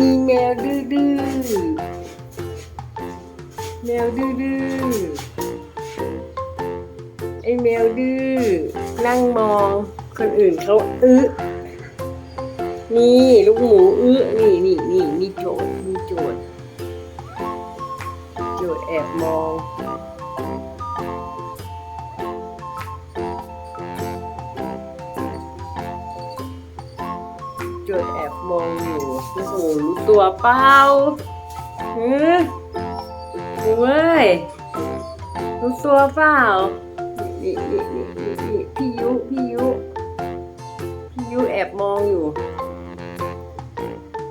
มีแมวดื้อดื้อแมวดื้อดื้อไอแมวดื้อนั่งมองคนอื่นเขาอึนี่ลูกหมูอึนี่นี่นี่มีโจทย์มีโจทย์โจทย์แอบมอง ยแอบมองอยู่โอ้โหรู้ตัวเปล่าเฮ้ยเว้ยรู้ตัวเปล่านี่นี่นี่นี่นี่พี่ยุพี่ยุพี่ยุแอบมองอยู่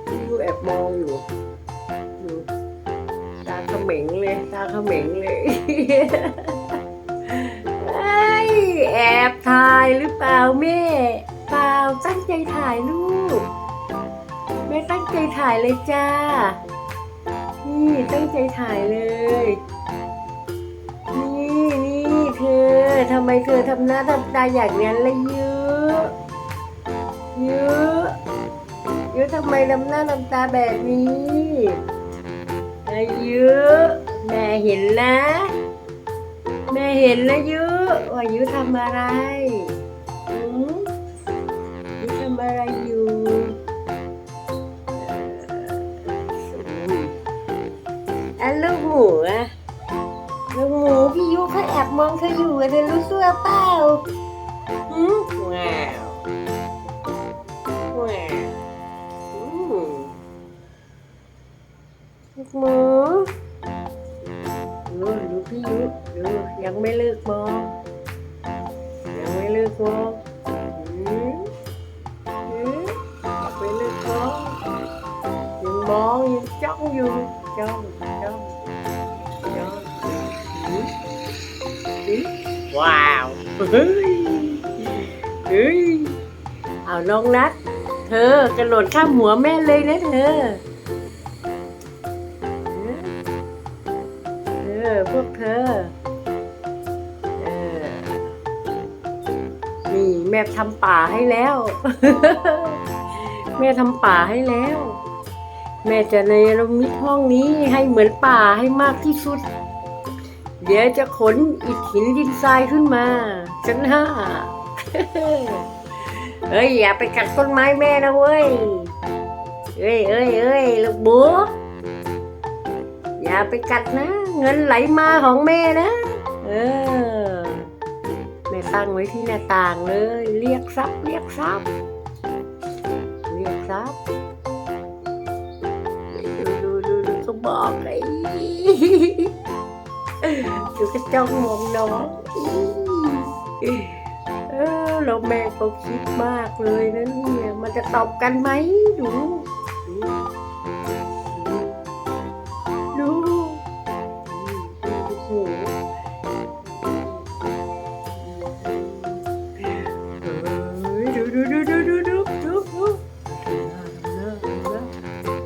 พี่ยุแอบมองอยู่ดูตาเขม็งเลยตาเขม็งเลยไอ้ยแอบถ่ายหรือเปล่าแม่ เปล่าตั้งใจถ่ายลูก แม่ตั้งใจถ่ายเลยจ้า นี่ตั้งใจถ่ายเลย นี่นี่เธอทำไมเธอทำหน้าทำตาอย่างนั้นละเยอะเยอะเยอะทำไมทำหน้าทำตาแบบนี้อายุแม่เห็นนะแม่เห็นนะยุว่ายุทำอะไร มูอะลูกหมูพี่ยุเขาแอบมองเธออยู่อะเธอรู้ตัวเปล่าหืมว้าวว้าวอืมลูกหมูดูดูพี่ยุดูยังไม่เลิกมองยังไม่เลิกมองหืมหืมยังไม่เลิกมองยังมองยังจ้องอยู่จ้องจ้อง ว้าวเฮ้ยเฮ้ยเอาน้องนัด เธอกระโดดข้ามหัวแม่เลยนะเธอ เออพวกเธอ เออ นี่แม่ทำป่าให้แล้ว แม่ทำป่าให้แล้ว แม่จะในรมิตห้องนี้ให้เหมือนป่าให้มากที่สุด เดี๋ยวจะขนอิฐหินดินทรายขึ้นมาชั้นห้าเฮ้ยอย่าไปกัดต้นไม้แม่นะเว้ยเอ้ยเอ้ยเอ้ยลูกบัวอย่าไปกัดนะ เงินไหลมาของแม่นะ เออแม่ตั้งไว้ที่หน้าต่างเลย เรียกทรัพย์เรียกทรัพย์เรียกทรัพย์ดูดูดูดูเขาบอกเลย ดูกระจ้องมองน้องเออเราแม่ก็คิดมากเลยนะเนี่ยมันจะตอบกันไหมดูดูดูโอ้ดูดูดูดูดูดูดูดู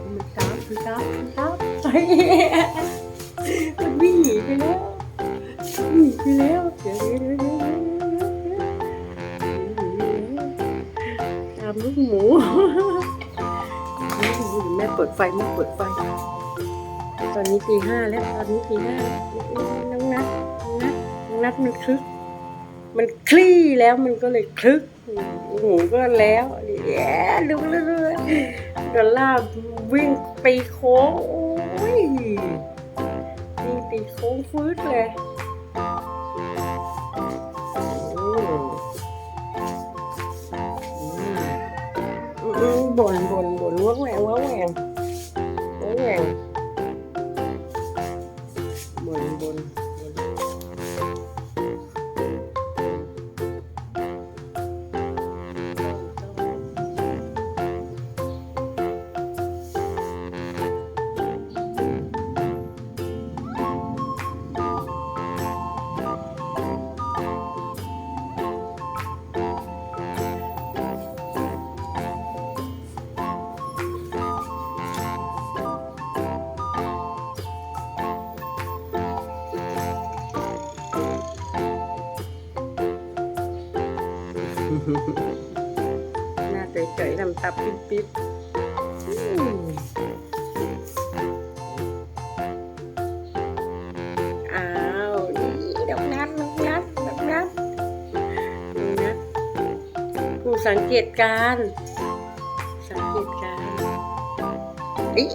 มันตามมันตามมันตามมันวิ่งหนีไปแล้ว วิ่งหนีไปแล้วเดี๋ยวเดี๋ยวเดี๋ยวเดี๋ยวตามลูกหมูแม่เปิดไฟแม่เปิดไฟ ตอนนี้ตีห้าแล้วตอนนี้ตีห้าน้องนัดน้องนัดน้องนัดมันคลึก มันคลี่แล้วมันก็เลยคลึกหูก็แล้วแย่ดูเลยดอลล่าวิ่งตีโค้งโอ้ยวิ่งตีโค้งฟื้นเลย buồn buồn buồn uống này uống này uống này หน้าเฉยๆทำตาปิ๊บๆอ้าวนี่ดอกนัดดอกนัดดอกนัดดอกนัดผู้สังเกตการ สังเกตการณ์เอ้ย